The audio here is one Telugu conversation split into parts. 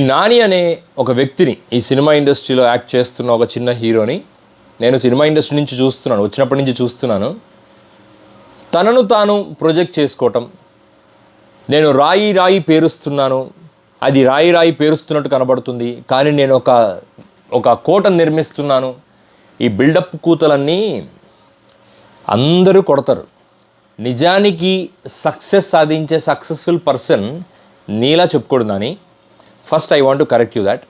నాని అనే ఒక వ్యక్తిని ఈ సినిమా ఇండస్ట్రీలో యాక్ట్ చేస్తున్న ఒక చిన్న హీరోని నేను సినిమా ఇండస్ట్రీ నుంచి చూస్తున్నాను వచ్చినప్పటి నుంచి చూస్తున్నాను. తనను తాను ప్రొజెక్ట్ చేసుకోవటం నేను రాయి రాయి పేరుస్తున్నాను అది రాయి రాయి పేరుస్తున్నట్టు కనబడుతుంది కానీ నేను ఒక ఒక కోటను నిర్మిస్తున్నాను. ఈ బిల్డప్ కూతలన్నీ అందరూ కొడతారు. నిజానికి సక్సెస్ సాధించే సక్సెస్ఫుల్ పర్సన్ నీలా చెప్పుకోడు Nani. First I want to correct you that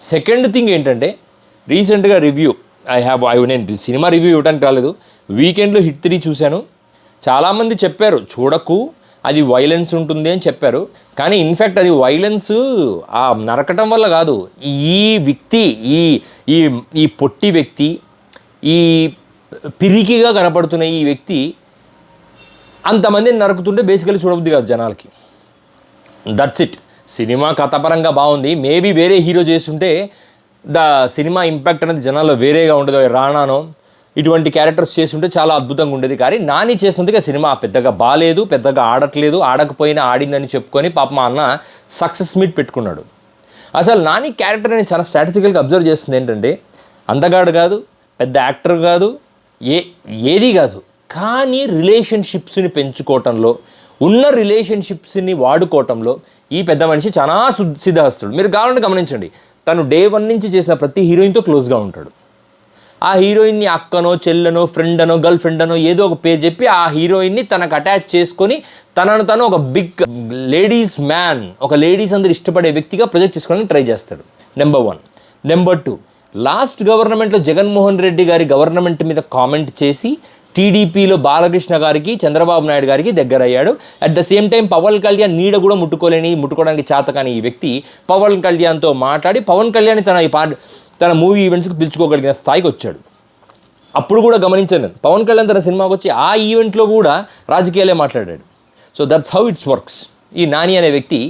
second thing ఏంటంటే రీసెంట్గా రివ్యూ ఐ హ్యావ్ ఐ నేను సినిమా రివ్యూ ఇవ్వడానికి రాలేదు. వీకెండ్లో హిట్ త్రీ చూశాను. చాలామంది చెప్పారు చూడకు అది వైలెన్స్ ఉంటుంది అని చెప్పారు. కానీ ఇన్ఫ్యాక్ట్ అది వైలెన్స్ ఆ నరకటం వల్ల కాదు. ఈ వ్యక్తి ఈ ఈ ఈ పొట్టి వ్యక్తి ఈ పిరికిగా కనపడుతున్న ఈ వ్యక్తి అంతమందిని నరుకుతుంటే బేసికలీ చూడబుద్ది కాదు జనాలకి. దట్స్ ఇట్ సినిమా కథపరంగా బాగుంది. మేబీ వేరే హీరో చేస్తుంటే ద సినిమా ఇంపాక్ట్ అనేది జనాల్లో వేరేగా ఉండదు. రాణానో ఇటువంటి క్యారెక్టర్స్ చేస్తుంటే చాలా అద్భుతంగా ఉండేది. కానీ నాని చేసినందుకే సినిమా పెద్దగా బాగాలేదు పెద్దగా ఆడట్లేదు ఆడకపోయినా ఆడిందని చెప్పుకొని పాప మా అన్న సక్సెస్ మీట్ పెట్టుకున్నాడు. అసలు నాని క్యారెక్టర్ నేను చాలా స్ట్రాటజికల్గా అబ్జర్వ్ చేస్తుంది ఏంటంటే అందగాడు కాదు పెద్ద యాక్టర్ కాదు ఏ ఏది కాదు. కానీ రిలేషన్షిప్స్ని పెంచుకోవటంలో ఉన్న రిలేషన్షిప్స్ని వాడుకోవటంలో ఈ పెద్ద మనిషి చాలా సు- సిద్ధహస్తుడు. మీరు కావాలంటే గమనించండి. తను డే వన్ నుంచి చేసిన ప్రతి హీరోయిన్తో క్లోజ్గా ఉంటాడు. ఆ హీరోయిన్ని అక్కనో చెల్లెనో ఫ్రెండ్ అనో గర్ల్ ఫ్రెండ్ అనో ఏదో ఒక పేరు చెప్పి ఆ హీరోయిన్ని తనకు అటాచ్ చేసుకొని తనను తను ఒక బిగ్ లేడీస్ మ్యాన్ ఒక లేడీస్ అందరు ఇష్టపడే వ్యక్తిగా ప్రొజెక్ట్ చేసుకోవడానికి ట్రై చేస్తాడు. Number one. Number two. Last గవర్నమెంట్లో జగన్మోహన్ రెడ్డి గారి గవర్నమెంట్ మీద కామెంట్ చేసి టీడీపీలో బాలకృష్ణ గారికి చంద్రబాబు నాయుడు గారికి దగ్గర అయ్యాడు at the same time Pawan Kalyan నీడ కూడా ముట్టుకోలేని ముట్టుకోవడానికి చేతకాని ఈ వ్యక్తి పవన్ కళ్యాణ్తో మాట్లాడి పవన్ కళ్యాణ్ తన ఈ పార్ట్ తన మూవీ ఈవెంట్స్కి పిలుచుకోగలిగిన స్థాయికి వచ్చాడు. అప్పుడు కూడా గమనించాను నేను పవన్ కళ్యాణ్ తన సినిమాకి వచ్చి ఆ ఈవెంట్లో కూడా రాజకీయాలే మాట్లాడాడు. So that's how it's works ఈ నాని అనే వ్యక్తి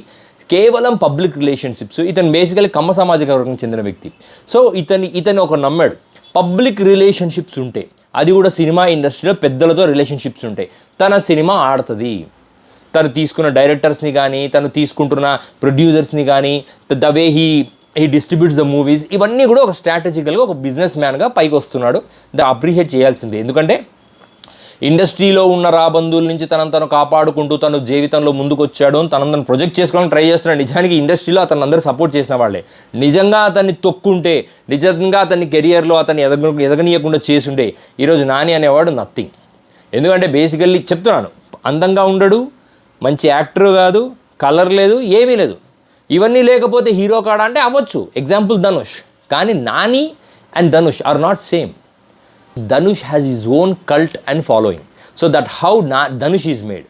కేవలం పబ్లిక్ రిలేషన్షిప్స్ ఇతను బేసికలీ కమ్మ సామాజిక వర్గం చెందిన వ్యక్తి. సో ఇతని ఇతను ఒక నమ్మాడు. పబ్లిక్ రిలేషన్షిప్స్ ఉంటే అది కూడా సినిమా ఇండస్ట్రీలో పెద్దలతో రిలేషన్షిప్స్ ఉంటాయి. తన సినిమా ఆడుతుంది. తను తీసుకున్న డైరెక్టర్స్ని కానీ తను తీసుకుంటున్న ప్రొడ్యూసర్స్ని కానీ the way he he distributes the movies ఇవన్నీ కూడా ఒక స్ట్రాటజికల్గా ఒక బిజినెస్ మ్యాన్గా పైకి వస్తున్నాడు ద అప్రిషియేట్ చేయాల్సిందే. ఎందుకంటే ఇండస్ట్రీలో ఉన్న రాబందుల నుంచి తనను తను కాపాడుకుంటూ తను జీవితంలో ముందుకు వచ్చాడు అని తనను తను ప్రొజెక్ట్ చేసుకోవడానికి ట్రై చేస్తున్నాడు నిజానికి ఇండస్ట్రీలో అతను అందరూ సపోర్ట్ చేసిన వాళ్ళే. నిజంగా అతన్ని తొక్కుంటే నిజంగా అతన్ని కెరియర్లో అతన్ని ఎదగ ఎదగనీయకుండా చేసుంటే ఈరోజు నాని అనేవాడు నథింగ్. ఎందుకంటే బేసికల్లీ చెప్తున్నాను అందంగా ఉండడు మంచి యాక్టర్ కాదు కలర్ లేదు ఏమీ లేదు. ఇవన్నీ లేకపోతే హీరో కాడా అంటే అవ్వచ్చు. ఎగ్జాంపుల్ ధనుష్. కానీ Nani and Dhanush are not same. Dhanush has is own cult and following so that how నా Dhanush is made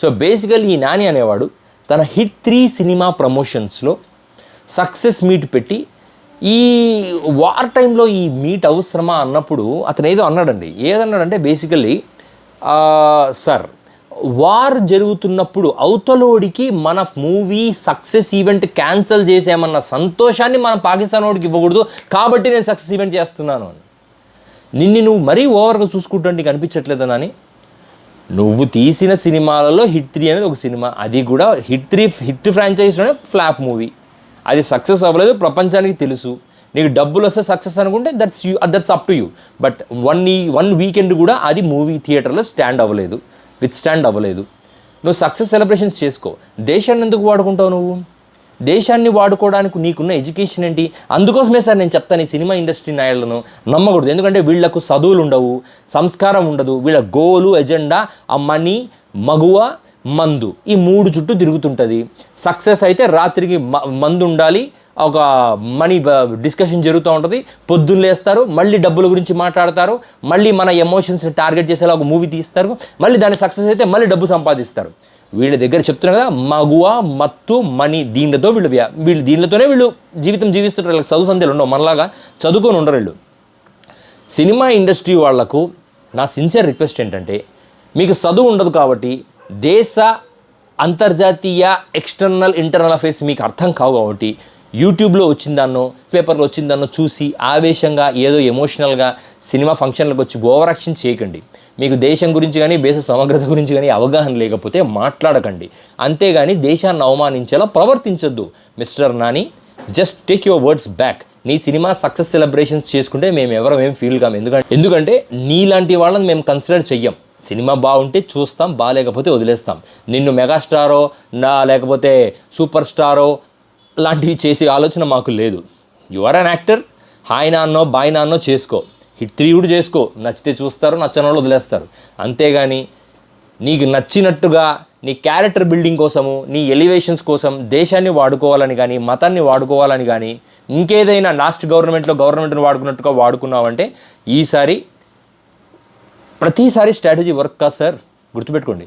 so basically ఈ నాని అనేవాడు తన హిట్ త్రీ సినిమా ప్రమోషన్స్లో సక్సెస్ మీట్ పెట్టి ఈ వార్ టైంలో ఈ మీట్ అవసరమా అన్నప్పుడు అతను ఏదో అన్నాడండి. ఏదన్నాడంటే బేసికల్లీ సార్ వార్ జరుగుతున్నప్పుడు అవతలోడికి మన మూవీ సక్సెస్ ఈవెంట్ క్యాన్సిల్ చేసామన్న సంతోషాన్ని మనం పాకిస్తాన్ వాడికి ఇవ్వకూడదు కాబట్టి నేను సక్సెస్ ఈవెంట్ చేస్తున్నాను అని. నిన్ను నువ్వు మరీ ఓవర్గా చూసుకుంటుంటే నీకు అనిపించట్లేదా అని నువ్వు తీసిన సినిమాలలో హిట్ త్రీ అనేది ఒక సినిమా. అది కూడా హిట్ త్రీ హిట్ ఫ్రాంచైజీలోనే ఫ్లాప్ మూవీ. అది సక్సెస్ అవ్వలేదు ప్రపంచానికి తెలుసు. నీకు డబ్బులు వస్తే సక్సెస్ అనుకుంటే that's you that's up to you but one ఈ వన్ వీకెండ్ కూడా అది మూవీ థియేటర్లో స్టాండ్ అవ్వలేదు. విత్ స్టాండ్ అవ్వలేదు. నువ్వు సక్సెస్ సెలబ్రేషన్స్ చేసుకో. దేశాన్ని ఎందుకు వాడుకుంటావు నువ్వు? దేశాన్ని వాడుకోవడానికి నీకున్న ఎడ్యుకేషన్ ఏంటి? అందుకోసమే సార్ నేను చెప్తాను ఈ సినిమా ఇండస్ట్రీ నాయకులను నమ్మకూడదు. ఎందుకంటే వీళ్ళకు చదువులు ఉండవు సంస్కారం ఉండదు. వీళ్ళ గోలు ఎజెండా ఆ మనీ మగువ మందు ఈ మూడు చుట్టూ తిరుగుతుంటుంది. సక్సెస్ అయితే రాత్రికి మ- మందు ఉండాలి ఒక మనీ డిస్కషన్ జరుగుతూ ఉంటుంది. పొద్దున్న లేస్తారు మళ్ళీ డబ్బుల గురించి మాట్లాడతారు మళ్ళీ మన ఎమోషన్స్ని టార్గెట్ చేసేలా ఒక మూవీ తీస్తారు మళ్ళీ దాని సక్సెస్ అయితే మళ్ళీ డబ్బు సంపాదిస్తారు. వీళ్ళ దగ్గర చెప్తున్నా కదా మగువ మత్తు మనీ దీనిలతో వీళ్ళు వీళ్ళు దీనిలతోనే వీళ్ళు జీవితం జీవిస్తుంటారు. వీళ్ళకి చదువు సందేలు ఉండవు మనలాగా చదువుకొని ఉండరు వీళ్ళు. సినిమా ఇండస్ట్రీ వాళ్ళకు నా సిన్సియర్ రిక్వెస్ట్ ఏంటంటే మీకు చదువు ఉండదు కాబట్టి దేశ అంతర్జాతీయ ఎక్స్టర్నల్ ఇంటర్నల్ అఫైర్స్ మీకు అర్థం కావు కాబట్టి యూట్యూబ్లో వచ్చిందాన్నో పేపర్లో వచ్చిందాన్నో చూసి ఆవేశంగా ఏదో ఎమోషనల్గా సినిమా ఫంక్షన్లకు వచ్చి ఓవరాక్షన్ చేయకండి. మీకు దేశం గురించి కానీ దేశ సమగ్రత గురించి కానీ అవగాహన లేకపోతే మాట్లాడకండి. అంతేగాని దేశాన్ని అవమానించేలా ప్రవర్తించొద్దు. Mister Nani just take your words back. నీ సినిమా సక్సెస్ సెలబ్రేషన్స్ చేసుకుంటే మేము ఎవరో ఏం ఫీల్ కాము ఎందుకంటే ఎందుకంటే నీలాంటి వాళ్ళని మేము కన్సిడర్ చెయ్యం. సినిమా బాగుంటే చూస్తాం బాగాలేకపోతే వదిలేస్తాం. నిన్ను మెగాస్టారో నా లేకపోతే సూపర్ స్టారో లాంటివి చేసే ఆలోచన మాకు లేదు. You are an actor hi నాన్నో bye నాన్నో చేసుకో. హిట్ త్రీ చేసుకో. నచ్చితే చూస్తారు నచ్చని వాళ్ళు వదిలేస్తారు. అంతేగాని నీకు నచ్చినట్టుగా నీ క్యారెక్టర్ బిల్డింగ్ కోసము నీ ఎలివేషన్స్ కోసం దేశాన్ని వాడుకోవాలని కానీ మతాన్ని వాడుకోవాలని కానీ ఇంకేదైనా లాస్ట్ గవర్నమెంట్లో గవర్నమెంట్ని వాడుకున్నట్టుగా వాడుకున్నావంటే ఈసారి ప్రతిసారి స్ట్రాటజీ వర్క్ కాదు సార్ గుర్తుపెట్టుకోండి.